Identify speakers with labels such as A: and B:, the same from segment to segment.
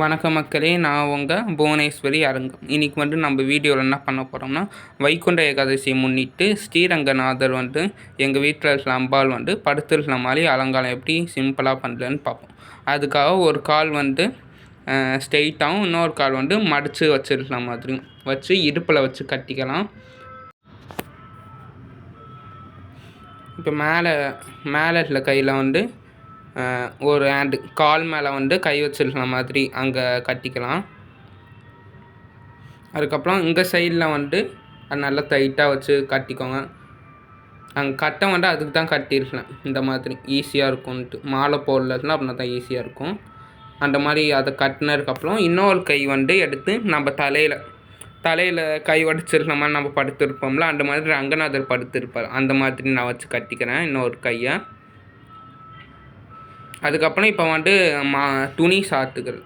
A: வணக்கம் மக்களே நான் உங்கள் புவனேஸ்வரி அரங்கம். இன்றைக்கி வந்து நம்ம வீடியோவில் என்ன பண்ண போகிறோம்னா வைகுண்ட ஏகாதசியை முன்னிட்டு ஸ்ரீரங்கநாதர் வந்து எங்கள் வீட்டில் இருக்கிற அம்பாள் வந்து படுத்துருக்கிற மாதிரி அலங்காரம் எப்படி சிம்பிளாக பண்ணலன்னு பார்ப்போம். அதுக்காக ஒரு கால் வந்து ஸ்ட்ரெயிட்டாகவும் இன்னொரு கால் வந்து மடித்து வச்சிருக்கிற மாதிரியும் வச்சு இடுப்பில் வச்சு கட்டிக்கலாம். இப்போ மேலே மேலே இருக்கிற கையில் வந்து ஒரு ஹேண்டு கால் மேலே வந்து கை வச்சிருக்கிற மாதிரி அங்கே கட்டிக்கலாம். அதுக்கப்புறம் இந்த சைடில் வந்து அது நல்லா டைட்டாக வச்சு கட்டிக்கோங்க. அங்கே கட்டை வந்து அதுக்கு தான் கட்டியிருக்கலாம். இந்த மாதிரி ஈஸியாக இருக்கும்ன்ட்டு. மாலை போடலாம் அப்படின்னா தான் ஈஸியாக இருக்கும். அந்த மாதிரி அதை கட்டினதுக்கப்புறம் இன்னொரு கை வந்து எடுத்து நம்ம தலையில் தலையில் கை உடச்சிருக்கிற மாதிரி நம்ம படுத்திருப்போம்ல அந்த மாதிரி ரங்கநாதர் படுத்திருப்பார். அந்த மாதிரி நான் வச்சு கட்டிக்கிறேன் இன்னொரு கையை. அதுக்கப்புறம் இப்போ வந்து மா துணி சாத்துகள்.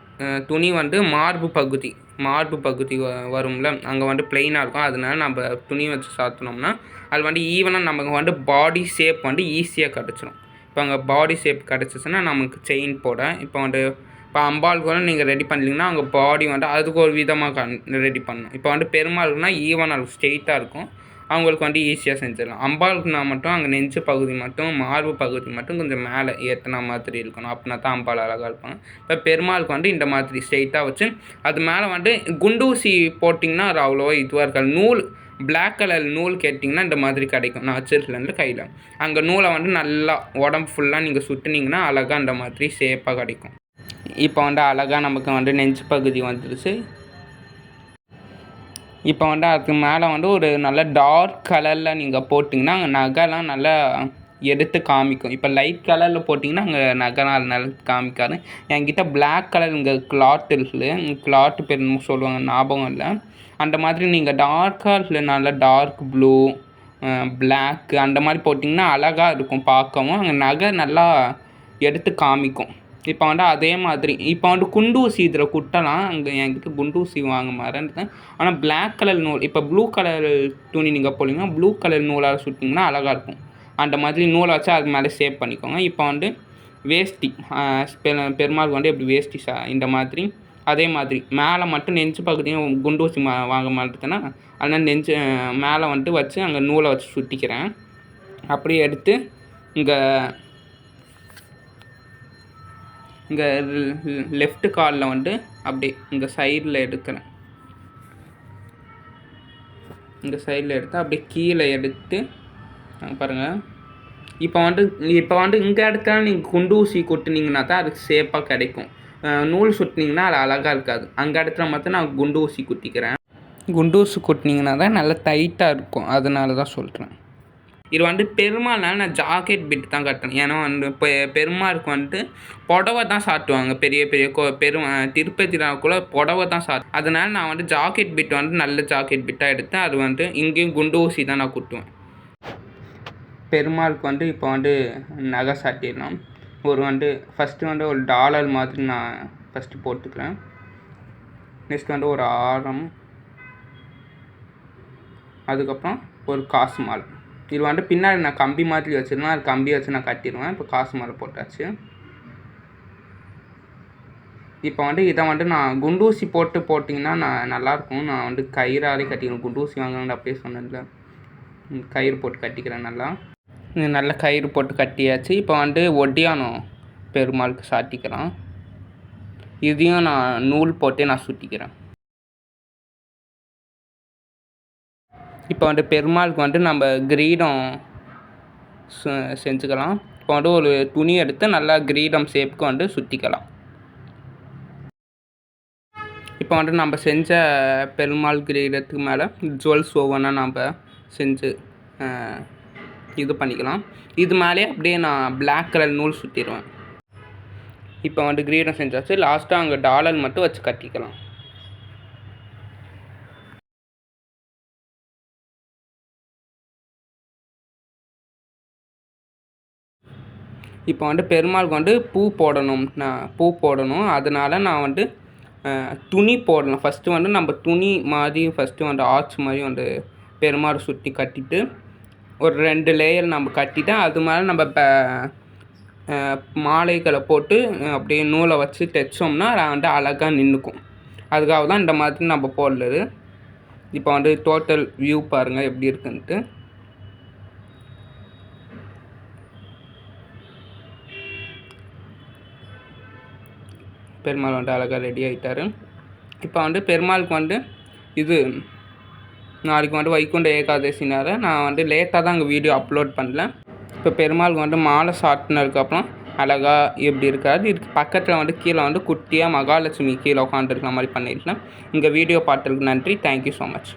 A: துணி வந்து மார்பு பகுதி மார்பு பகுதி வ வரும்ல அங்கே வந்து பிளெயினாக இருக்கும். அதனால நம்ம துணி வச்சு சாத்தினோம்னா அது வந்து ஈவனாக நமக்கு வந்து பாடி ஷேப் வந்து ஈஸியாக கிடச்சிடும் இப்போ அங்கே பாடி ஷேப் கிடச்சிச்சின்னா நமக்கு செயின் போட இப்போ வந்து இப்போ அம்பாள் கூட நீங்கள் ரெடி பண்ணீங்கன்னா அவங்க பாடி வந்து அதுக்கு ஒரு விதமாக ரெடி பண்ணணும் இப்போ வந்து பெருமாள்னால் ஈவனாக இருக்கும் ஸ்ட்ரெயிட்டாக இருக்கும். அவங்களுக்கு வந்து ஈஸியாக செஞ்சிடலாம். அம்பாளுக்குனா மட்டும் அங்கே நெஞ்சு பகுதி மட்டும் மார்பு பகுதி மட்டும் கொஞ்சம் மேலே ஏற்றின மாதிரி இருக்கணும். அப்படின்னா தான் அம்பாள் அழகாக இருப்பாங்க. இப்போ பெருமாளுக்கு வந்து இந்த மாதிரி ஸ்ட்ரெயிட்டாக வச்சு அது மேலே வந்து குண்டூசி போட்டிங்கன்னா அது அவ்வளோவா இதுவாக இருக்காது. நூல் பிளாக் கலர் நூல் கேட்டிங்கன்னா இந்த மாதிரி கிடைக்கும். நான் வச்சிருக்கேன்ல கையில். அங்கே நூலை வந்து நல்லா உடம்பு ஃபுல்லாக நீங்கள் சுற்றுனீங்கன்னா அழகாக அந்த மாதிரி ஷேப்பாக கிடைக்கும். இப்போ வந்து அழகாக நமக்கு வந்து நெஞ்சு பகுதி வந்துருச்சு. இப்போ வந்து அதுக்கு மேலே வந்து ஒரு நல்ல டார்க் கலரில் நீங்கள் போட்டிங்கன்னா அங்கே நகைலாம் நல்லா எடுத்து காமிக்கும். இப்போ லைட் கலரில் போட்டிங்கன்னா அங்கே நகைலாம் நல்லா காமிக்காது. என்கிட்ட பிளாக் கலர் இங்கே கிளாத் இருக்குது கிளாத் பேர் சொல்லுவாங்க ஞாபகம் இல்லை. அந்த மாதிரி நீங்கள் டார்க்காக இல்லை நல்லா டார்க் ப்ளூ Black அந்த மாதிரி போட்டிங்கன்னா அழகாக இருக்கும் பார்க்கவும். அங்கே நகை நல்லா எடுத்து காமிக்கும். இப்போ வந்து அதே மாதிரி இப்போ வந்து குண்டூசி இதில் குட்டலாம் அங்கே என்கிட்ட குண்டூசி வாங்க மறந்துட்டேன் ஆனால் பிளாக் கலர் நூல் இப்போ ப்ளூ கலர் துணி நீங்கள் போட்டிங்கன்னா ப்ளூ கலர் நூலாக சுட்டிங்கன்னா அழகாக இருக்கும். அந்த மாதிரி நூலை வச்சு அது மேலே சேவ் பண்ணிக்கோங்க. இப்போ வந்து வேஷ்டி பெருமாள் பெ- வந்து எப்படி வேஷ்டி சா இந்த மாதிரி அதே மாதிரி. மேலே மட்டும் நெஞ்சு பகுதியும் குண்டூசி மா வாங்க மாட்டேன்னா அதனால் நெஞ்சு மேலே வந்துட்டு வச்சு அங்கே நூலை வச்சு சுற்றிக்கிறேன் அப்படியே எடுத்து இங்கே இங்கே லெஃப்ட் காலில் வந்து அப்படியே இங்கே சைடில் எடுக்கிறேன். இந்த சைடில் எடுத்து அப்படியே கீழே எடுத்து பாருங்கள் இப்போ வந்து இப்போ வந்து இங்கே இடத்துல நீங்கள் குண்டு ஊசி கொட்டினீங்கன்னா தான் அதுக்கு சேஃபாக கிடைக்கும். நூல் சுட்டினீங்கன்னா அது அழகாக இருக்காது. அங்கே இடத்துல மட்டும் நான் குண்டு ஊசி குட்டிக்கிறேன். குண்டு ஊசி கொட்டினீங்கன்னா தான் நல்லா டைட்டாக இருக்கும். அதனால தான் சொல்கிறேன் இது வந்து பெருமாள்னால நான் ஜாக்கெட் பிட் தான் கட்டினேன் ஏன்னா வந்து இப்போ பெருமாளுக்கு வந்துட்டு புடவை தான் சாட்டுவாங்க. பெரிய பெரிய கோ பெரும் திருப்பதிக்குள்ள புடவை தான் சாட்டு அதனால் நான் வந்து ஜாக்கெட் பிட் வந்து நல்ல ஜாக்கெட் பிட்டாக எடுத்து அது வந்து இங்கேயும் குண்டு ஊசி தான் நான் குட்டுவேன். பெருமாளுக்கு வந்து இப்போ வந்து நகை சாட்டிடலாம் ஒரு வந்து ஃபஸ்ட்டு வந்து ஒரு டாலர் மாதிரி நான் ஃபஸ்ட்டு போட்டுக்கிறேன். நெக்ஸ்ட் வந்து ஒரு ஆரம். அதுக்கப்புறம் ஒரு காசு மாலை. இது வந்து பின்னாடி நான் கம்பி மாதிரி வச்சுருந்தேன். அது கம்பி வச்சு நான் கட்டிடுவேன். இப்போ காசு மேலே போட்டாச்சு. இப்போ வந்து இதை வந்து நான் குண்டூசி போட்டு போட்டிங்கன்னா நான் நல்லாயிருக்கும். நான் வந்து கயிறாலே கட்டிக்கிறேன் குண்டூசி வாங்கணும்னு அப்படியே சொன்னதில்ல கயிறு போட்டு கட்டிக்கிறேன் நல்லா. இது நல்ல கயிறு போட்டு கட்டியாச்சு. இப்போ வந்து ஒட்டியானம் பெருமாளுக்கு சாட்டிக்கிறான் இதையும் நான் நூல் போட்டே நான் சுட்டிக்கிறேன் இப்போ வந்து பெருமாளுக்கு வந்து நம்ம கிரீடம் செஞ்சுக்கலாம். இப்போ வந்து ஒரு துணி எடுத்து நல்லா கிரீடம் ஷேப்புக்கு வந்து சுற்றிக்கலாம் இப்போ வந்து நம்ம செஞ்ச பெருமாள் கிரீடத்துக்கு மேலே ஜுவல்ஸ் ஒவ்வொன்றா நம்ம செஞ்சு இது பண்ணிக்கலாம். இது மேலே அப்படியே நான் பிளாக் கலர் நூல் சுற்றிடுவேன் இப்போ வந்து கிரீடம் செஞ்சாச்சு. லாஸ்ட்டாக அங்கே டாலர் மட்டும் வச்சு கட்டிக்கலாம். இப்போ வந்து பெருமாளுக்கு வந்து பூ போடணும் நான் பூ போடணும். அதனால் நான் வந்து துணி போடணும். ஃபஸ்ட்டு வந்து நம்ம துணி மாதிரி ஃபஸ்ட்டு வந்து ஆர்ச் மாதிரி வந்து பெருமாள் சுற்றி கட்டிட்டு ஒரு ரெண்டு லேயர் நம்ம கட்டிட்டு அது மேலே நம்ம ப மாலைகளை போட்டு அப்படியே நூலை வச்சு தைச்சோம்னா அதை வந்து அழகாக நின்றுக்கும் அதுக்காக தான் இந்த மாதிரி நம்ம போடுறது. இப்போ வந்து டோட்டல் வியூ பாருங்கள் எப்படி இருக்குன்ட்டு. பெருமாள் வந்து அழகாக ரெடி ஆகிட்டாரு இப்போ வந்து பெருமாளுக்கு வந்து இது நாளைக்கு வந்து வைகுண்ட ஏகாதசினால நான் வந்து லேட்டாக தான் அங்கே வீடியோ அப்லோட் பண்ணல. இப்போ பெருமாளுக்கு வந்து மாலை சாட்டினதுக்கப்புறம் அழகாக எப்படி இருக்காது இதுக்கு பக்கத்தில் வந்து கீழே வந்து குட்டியாக மகாலட்சுமி கீழே உட்காந்துருக்க மாதிரி பண்ணியிருக்கேன். இங்கே வீடியோ பார்த்ததுக்கு நன்றி. Thank you so much